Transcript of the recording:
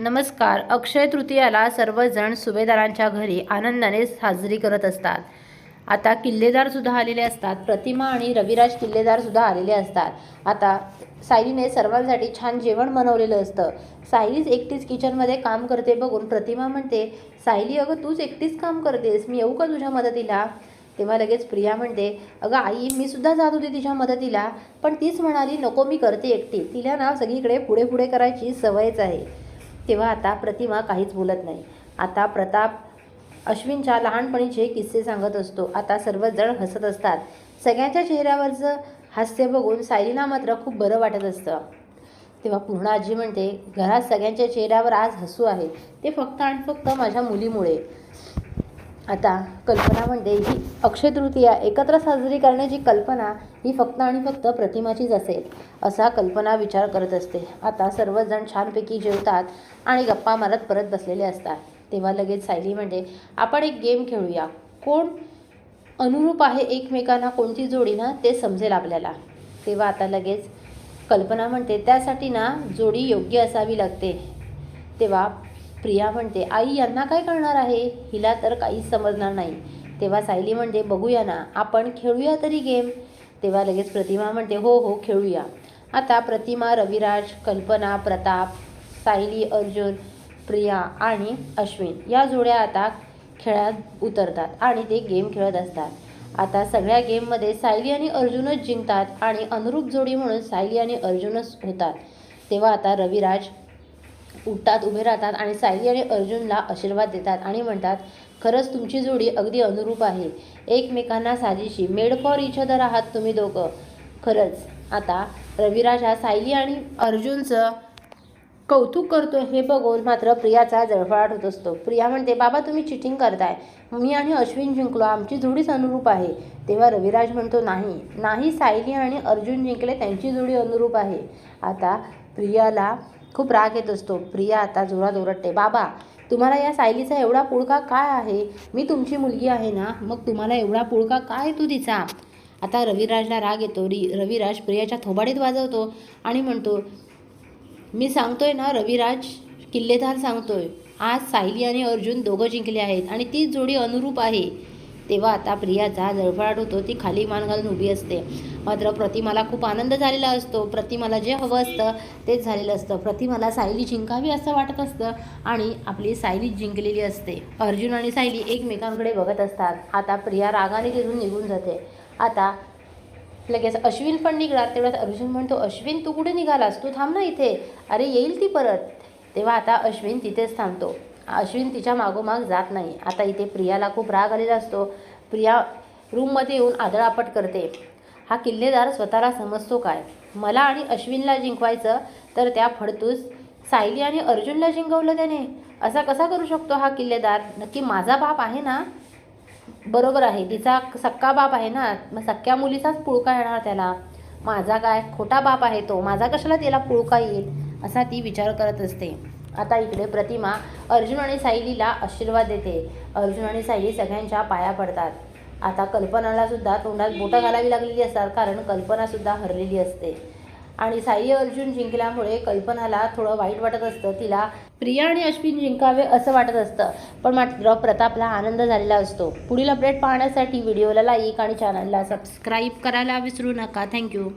नमस्कार. अक्षय तृतीयाला सर्वजण सुभेदारांच्या घरी आनंदाने साजरी करत असतात. आता किल्लेदारसुद्धा आलेले असतात. प्रतिमा आणि रविराज किल्लेदारसुद्धा आलेले असतात. आता सायलीने सर्वांसाठी छान जेवण बनवलेलं असतं. सायलीच एकटीच किचनमध्ये काम करते बघून प्रतिमा म्हणते सायली अगं तूच एकटीच काम करतेस. मी येऊ का तुझ्या मदतीला? तेव्हा लगेच प्रिया म्हणते अगं आई मी सुद्धा जात होती तिच्या मदतीला पण तीच म्हणाली नको मी करते एकटी. तिला ना सगळीकडे पुढे पुढे करायची सवयच आहे. तेव्हा आता प्रतिमा काहीच बोलत नाही. आता प्रताप अश्विनच्या लहानपणीचे किस्से सांगत असतो आता सर्वच जण हसत असतात. सगळ्यांच्या चेहऱ्यावरचं हास्य बघून सायलीला मात्र खूप बरं वाटत असतं. तेव्हा पूर्ण आजी म्हणते घरात सगळ्यांच्या चेहऱ्यावर आज हसू आहे. ते फक्त आणि फक्त माझ्या मुलीमुळे. आता कल्पना म्हणते ही अक्षय तृतीया एकत्र साजरी करण्याची कल्पना ही फक्त आणि फक्त प्रतिमाचीच असेल असा कल्पना विचार करत असते. आता सर्वजण छानपैकी जेवतात आणि गप्पा मारत परत बसलेले असतात. तेव्हा लगेच सायली म्हणते आपण एक गेम खेळूया. कोण अनुरूप आहे एकमेकांना कोणती जोडी ना ते समजेल आपल्याला. तेव्हा आता लगेच कल्पना म्हणते त्यासाठी ना जोडी योग्य असावी लागते. तेव्हा प्रिया म्हणते आई यांना काय करणार आहे? हिला तर काहीच समजणार नाही. तेव्हा सायली म्हणते बघूया ना आपण खेळूया तरी गेम. तेव्हा लगेच प्रतिमा म्हणते हो हो खेळूया. आता प्रतिमा रविराज कल्पना प्रताप सायली अर्जुन प्रिया आणि अश्विन या जोड्या आता खेळात उतरतात आणि ते गेम खेळत असतात. आता सगळ्या गेममध्ये सायली आणि अर्जुनच जिंकतात आणि अनुरूप जोडी म्हणून सायली आणि अर्जुनच होतात. तेव्हा आता रविराज उठतात उभे राहतात आणि सायली आणि अर्जुनला आशीर्वाद देतात आणि म्हणतात खरंच तुमची जोडी अगदी अनुरूप आहे. एकमेकांना साजेशी. मेड फॉर इच अदर आहात तुम्ही दोघं. खरंच आता रविराज हा सायली आणि अर्जुनचं कौतुक करतो हे बघून मात्र प्रियाचा जळफळाट होत असतो. प्रिया म्हणते बाबा तुम्ही चिटिंग करताय. मी आणि अश्विन जिंकलो. आमची जोडीच अनुरूप आहे. तेव्हा रविराज म्हणतो नाही. नाही सायली आणि अर्जुन जिंकले. त्यांची जोडी अनुरूप आहे. आता प्रियाला खूप राग येत असतो. प्रिया आता जोरात ओरडते बाबा तुम्हाला या सायलीचा एवढा पुळका काय आहे? मी तुमची मुलगी आहे ना मग तुम्हाला एवढा पुळका काय तू तिचा? आता रविराजला राग येतो. री रविराज प्रियाच्या थोबाडीत वाजवतो आणि म्हणतो मी सांगतोय ना रविराज किल्लेदार सांगतोय. आज सायली आणि अर्जुन दोघं जिंकले आहेत आणि तीच जोडी अनुरूप आहे. तेव्हा आता प्रियाचा जळफळाट होतो ती खाली मान घालून उभी असते. मात्र प्रतिमाला खूप आनंद झालेला असतो. प्रतिमाला जे हवं असतं तेच झालेलं असतं. प्रतिमाला सायली जिंकावी असं वाटत असतं आणि आपली सायली जिंकलेली असते. अर्जुन आणि सायली एकमेकांकडे बघत असतात. आता प्रिया रागाने तिथून निघून जाते. आता लगेच अश्विन पण निघणार. तेवढ्यात अर्जुन म्हणतो अश्विन तू कुठे निघालास? तू थांब ना इथे. अरे येईल ती परत. तेव्हा आता अश्विन तिथेच थांबतो. अश्विन तिच्या मागोमाग जात नाही. आता इथे प्रियाला खूप राग आलेला असतो. प्रिया रूममध्ये येऊन आदळापट करते. हा किल्लेदार स्वतःला समजतो काय? मला आणि अश्विनला जिंकवायचं तर त्या फडतूस सायली आणि अर्जुनला जिंकवलं त्याने. असा कसा करू शकतो हा किल्लेदार? नक्की माझा बाप आहे ना? बरोबर आहे. तिचा सक्का बाप आहे ना? मग सक्क्या मुलीचाच पुळका येणार त्याला. माझा काय खोटा बाप आहे तो? माझा कशाला तिला पुळका येईल? असा ती विचार करत असते. आता इकडे प्रतिमा अर्जुन आणि सायलीला आशीर्वाद देते. अर्जुन आणि सायली सगळ्यांच्या पाया पडतात. आता कल्पनाला सुद्धा तोंडात बोटं घालावी लागलेली असतात कारण कल्पनासुद्धा हरलेली असते. आणि साई अर्जुन जिंकल्यामुळे कल्पनाला थोडं वाईट वाटत असतं. तिला प्रिया आणि अश्विन जिंकावे असं वाटत असतं. पण मात्र प्रतापला आनंद झालेला असतो. पुढील अपडेट पाहण्यासाठी व्हिडिओला लाईक आणि चॅनलला सबस्क्राईब करायला विसरू नका. थँक्यू